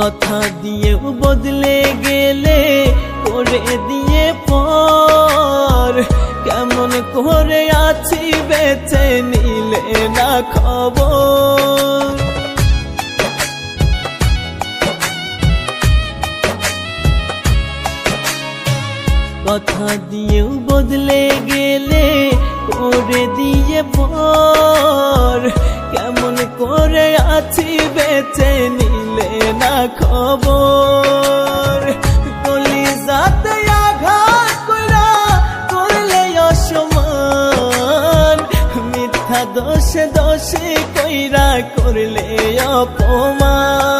কথা দিয়েও বদলে গেলে, করে দিয়ে পর। কেমন করে আছি বেঁচে নিলে না খবর? কথা দিয়েও বদলে গেলে, করে দিয়ে পর। খবর। গলি যাতে আঘাত কইরা করলে অসমান মিথ্যা দোষে দোষে কইরা করলে অপমান।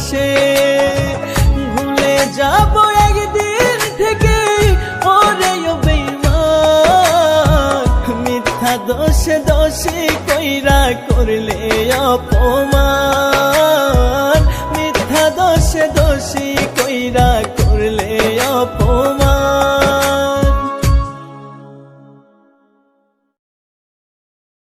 ভালোবেসে ভুলে যাব একদিন থেকে। ওরে মিথ্যা দোষে দোষে কইরা করলে অপমান। মিথ্যা দোষে দোষী কইরা